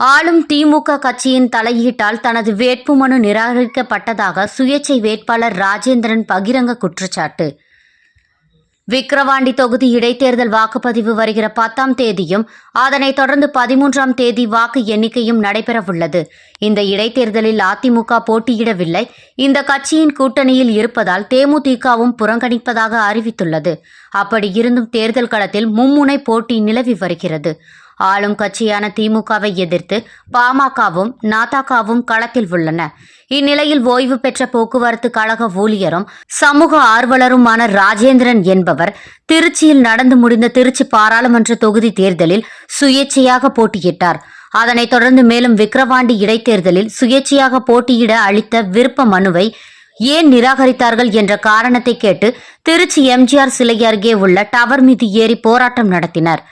ஆளும் திமுக கட்சியின் தலையீட்டால் தனது வேட்புமனு நிராகரிக்கப்பட்டதாக சுயேட்சை வேட்பாளர் ராஜேந்திரன் பகிரங்க குற்றச்சாட்டு. விக்கிரவாண்டி தொகுதி இடைத்தேர்தல் வாக்குப்பதிவு வருகிற பத்தாம் தேதியும் அதனைத் தொடர்ந்து பதிமூன்றாம் தேதி வாக்கு எண்ணிக்கையும் நடைபெறவுள்ளது. இந்த இடைத்தேர்தலில் அதிமுக போட்டியிடவில்லை. இந்த கட்சியின் கூட்டணியில் இருப்பதால் தேமுதிகவும் புறங்கணிப்பதாக அறிவித்துள்ளது. அப்படி இருந்தும் தேர்தல் களத்தில் மும்முனை போட்டி நிலவி வருகிறது. ஆளும் கட்சியான திமுகவை எதிர்த்து பாமகவும் நாதாகவும் களத்தில் உள்ளன. இந்நிலையில் ஓய்வு பெற்ற போக்குவரத்து கழக ஊழியரும் சமூக ஆர்வலருமான ராஜேந்திரன் என்பவர் திருச்சியில் நடந்து முடிந்த திருச்சி பாராளுமன்ற தொகுதி தேர்தலில் சுயேட்சையாக போட்டியிட்டார். அதனைத் தொடர்ந்து மேலும் விக்கிரவாண்டி இடைத்தேர்தலில் சுயேட்சையாக போட்டியிட அளித்த விருப்ப மனுவை ஏன் நிராகரித்தார்கள் என்ற காரணத்தை கேட்டு திருச்சி எம்ஜிஆர் சிலை அருகே உள்ள டவர் மீது ஏறி போராட்டம் நடத்தினர்.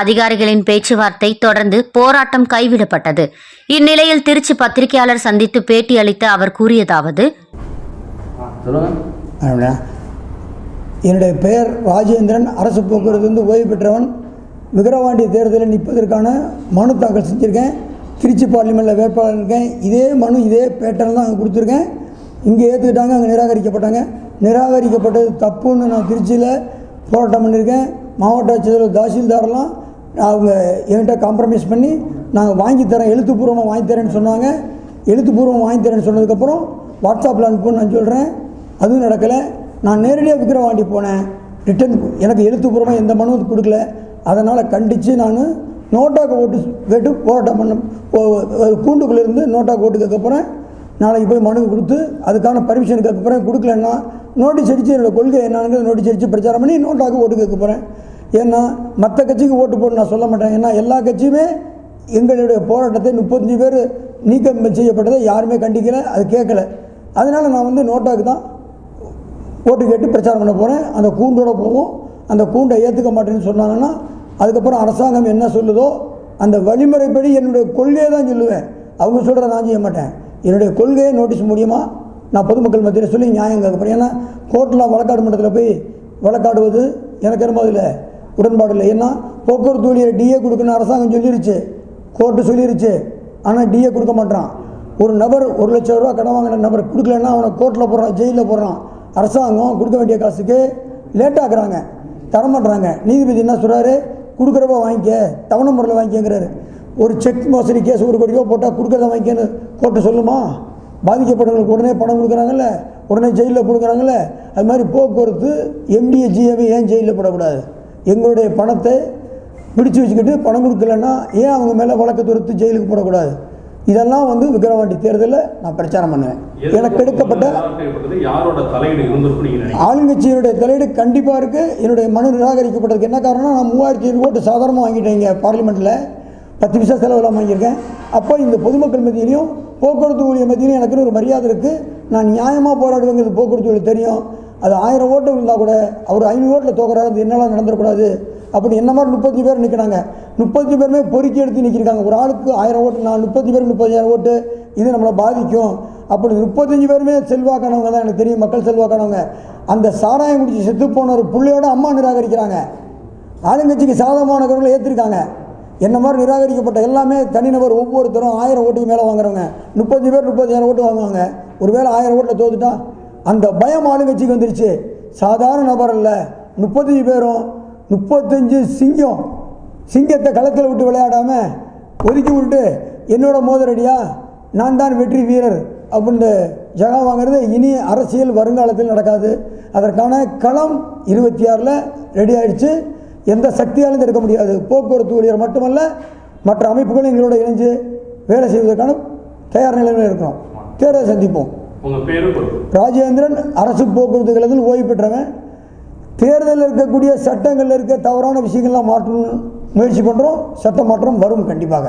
அதிகாரிகளின் பேச்சுவார்த்தை தொடர்ந்து போராட்டம் கைவிடப்பட்டது. இந்நிலையில் திருச்சி பத்திரிகையாளர் சந்தித்து பேட்டி அளித்த அவர் கூறியதாவது என்னுடைய பெயர் ராஜேந்திரன். அரசு போக்குவரத்து வந்து ஓய்வு பெற்றவன். விக்கிரவாண்டி தேர்தலில் நிற்பதற்கான மனு தாக்கல் செஞ்சுருக்கேன். திருச்சி பார்லிமெண்ட்டில் வேட்பாளர் இருக்கேன். இதே மனு இதே பேட்டர்ன் தான் அங்கே கொடுத்துருக்கேன். இங்கே ஏற்றுக்கிட்டாங்க அங்கே நிராகரிக்கப்பட்டாங்க. நிராகரிக்கப்பட்டது தப்புன்னு நான் திருச்சியில் போராட்டம் பண்ணியிருக்கேன் மாவட்ட ஆட்சியர் தாசில்தார்லாம் அவங்க என்கிட்ட காம்ப்ரமைஸ் பண்ணி நாங்கள் வாங்கி தரேன் எழுத்துப்பூர்வமாக வாங்கி தரேன்னு சொன்னாங்க. எழுத்துப்பூர்வமாக வாங்கி தரேன்னு சொன்னதுக்கப்புறம் வாட்ஸ்அப்பில் அனுப்புன்னு நான் சொல்கிறேன் அதுவும் நடக்கலை. நான் நேரடியாக விக்கிரவாண்டி போனேன். ரிட்டன் எனக்கு எழுத்துப்பூர்வமாக எந்த மனுவும் கொடுக்கல. அதனால் கண்டித்து நான் நோட்டாக்கு ஓட்டு கேட்டு போராட்டம் பண்ண கூண்டுக்குள்ளேருந்து இருந்து நோட்டாக்கு ஓட்டு கேட்க போகிறேன் நாளைக்கு போய் மனு கொடுத்து அதுக்கான பர்மிஷன் கேட்க போகிறேன் கொடுக்கலன்னா நோட்டீஸ் அடித்து என்னோடய கொள்கை என்னங்கிறது நோட்டீஸ் அடித்து பிரச்சாரம் பண்ணி நோட்டாக்கு ஓட்டு கேட்க போகிறேன் ஏன்னா மற்ற கட்சிக்கு ஓட்டு போட்டு நான் சொல்ல மாட்டேன். ஏன்னா எல்லா கட்சியுமே எங்களுடைய போராட்டத்தை முப்பத்தஞ்சு பேர் நீக்கம் செய்யப்பட்டதை யாருமே கண்டிக்கல அது கேட்கல. அதனால் நான் வந்து நோட்டாக்கு தான் ஓட்டு கேட்டு பிரச்சாரம் பண்ண போகிறேன் அந்த கூண்டோட போவோம். அந்த கூண்டை ஏற்றுக்க மாட்டேன்னு சொன்னாங்கன்னா அதுக்கப்புறம் அரசாங்கம் என்ன சொல்லுதோ அந்த வழிமுறைப்படி என்னுடைய கொள்கையை தான் சொல்லுவேன். அவங்க சொல்கிற நான் செய்ய மாட்டேன். என்னுடைய கொள்கையை நோட்டீஸ் மூலியமாக நான் பொதுமக்கள் மத்தியில் சொல்லி நியாயம் கேட்க போகிறேன் ஏன்னா கோர்ட்டில் வழக்காடு மன்றத்தில் போய் வழக்காடுவது எனக்கு என்னமோ இல்லை உடன்பாடு இல்லை. ஏன்னா போக்குவரத்து ஊழியர் டிஏ கொடுக்கணும் அரசாங்கம் சொல்லிருச்சு. கோர்ட்டு சொல்லிருச்சு. ஆனால் டிஏ கொடுக்க மாட்டான் ஒரு நபர் ஒரு லட்சம் ரூபா கடன் வாங்கின நபர் கொடுக்கலன்னா அவனை கோர்ட்டில் போடுறான் ஜெயிலில் போடுறான். அரசாங்கம் கொடுக்க வேண்டிய காசுக்கு லேட்டாக்குறாங்க தரமாட்டுறாங்க நீதிபதி என்ன சொல்கிறாரு கொடுக்குறப்ப வாங்கிக்க தவணை முறையில் வாங்கிக்கங்கிறாரு. ஒரு செக் மோசடி கேஸ் ஒரு கோடி ரூபா போட்டால் கொடுக்குறத வாங்கிக்கன்னு கோர்ட்டு சொல்லுமா? பாதிக்கப்பட்டவங்களுக்கு உடனே பணம் கொடுக்குறாங்கல்ல. உடனே ஜெயிலில் கொடுக்குறாங்கல்ல. அது மாதிரி போக்குவரத்து எம்டிஏ ஜிஏவை ஏன் ஜெயிலில் போடக்கூடாது? எங்களுடைய பணத்தை பிடிச்சு வச்சுக்கிட்டு பணம் கொடுக்கலன்னா ஏன் அவங்க மேலே வழக்கு தொடுத்து ஜெயிலுக்கு போடக்கூடாது? இதெல்லாம் வந்து விக்கிரவாண்டி தேர்தலில் நான் பிரச்சாரம் பண்ணுவேன். எனக்கு எடுக்கப்பட்ட ஆளுங்கட்சியினுடைய தலையீடு கண்டிப்பாக இருக்குது என்னுடைய மனு நிராகரிக்கப்பட்டதுக்கு என்ன காரணம் நான் மூவாயிரத்தி ஐநூறு ஓட்டு சாதாரணமாக வாங்கிட்டேன் இங்கே பார்லிமெண்ட்டில் பத்து பைசா செலவெல்லாம் வாங்கியிருக்கேன். அப்போ இந்த பொதுமக்கள் மத்தியிலையும் போக்குவரத்து ஊழியர் மத்தியிலையும் எனக்குன்னு ஒரு மரியாதை இருக்குது நான் நியாயமாக போராடுவேங்கிறது போக்குவரத்து ஊழியர் தெரியும். அது ஆயிரம் ஓட்டு இருந்தால் கூட அவர் ஐநூறு ஓட்டில் தோக்குறாரு அது என்னெல்லாம் நடந்துடக்கூடாது அப்படி என்ன மாதிரி முப்பத்தஞ்சு பேர் நிற்கிறாங்க முப்பத்தஞ்சு பேருமே பொறுக்கி எடுத்து நிற்கிறாங்க ஒரு ஆளுக்கு ஆயிரம் ஓட்டு நான் முப்பத்தஞ்சு பேர் முப்பதாயிரம் ஓட்டு இது நம்மளை பாதிக்கும். அப்படி முப்பத்தஞ்சு பேருமே செல்வாக்கானவங்க தான் எனக்கு தெரியும் மக்கள் செல்வாக்கானவங்க. அந்த சாராயம் குடிச்சு செத்து போன ஒரு பிள்ளையோட அம்மா நிராகரிக்கிறாங்க. ஆளுங்கட்சிக்கு சாதகமானவர்களை ஏற்றிருக்காங்க என்ன மாதிரி நிராகரிக்கப்பட்ட எல்லாமே தனிநபர் ஒவ்வொருத்தரும் ஆயிரம் ஓட்டுக்கு மேலே வாங்குறவங்க. முப்பத்தஞ்சு பேர் முப்பத்தாயிரம் ஓட்டு வாங்குவாங்க. ஒருவேளை ஆயிரம் ஓட்டில் தோத்துட்டா அந்த பயம் ஆளுங்கட்சிக்கு வந்துருச்சு. சாதாரண நபர் இல்லை முப்பத்தஞ்சு பேரும் முப்பத்தஞ்சு சிங்கம் சிங்கத்தை களத்தில் விட்டு விளையாடாமல் ஒதுக்கி விட்டு என்னோட மோதரடியா நான் தான் வெற்றி வீரர். அப்படின்னு ஜகா வாங்குறது இனி அரசியல் வருங்காலத்தில் நடக்காது. அதற்கான களம் இருபத்தி ஆறில் ரெடி ஆயிடுச்சு. எந்த சக்தியாலும் தடுக்க முடியாது. போக்குவரத்து ஊழியர் மட்டுமல்ல மற்ற அமைப்புகளும் எங்களோட இணைஞ்சு வேலை செய்வதற்கான தயார் நிலையில் இருக்கிறோம். தேர்தலை சந்திப்போம். ராஜேந்திரன் அரசு போக்குவரத்து கழகத்தில் ஓய்வு பெற்றவன். தேர்தலில் இருக்கக்கூடிய சட்டங்களில் இருக்க தவறான விஷயங்கள்லாம் மாற்றணும் முயற்சி பண்ணுறோம் சட்ட மாற்றம் வரும் கண்டிப்பாக.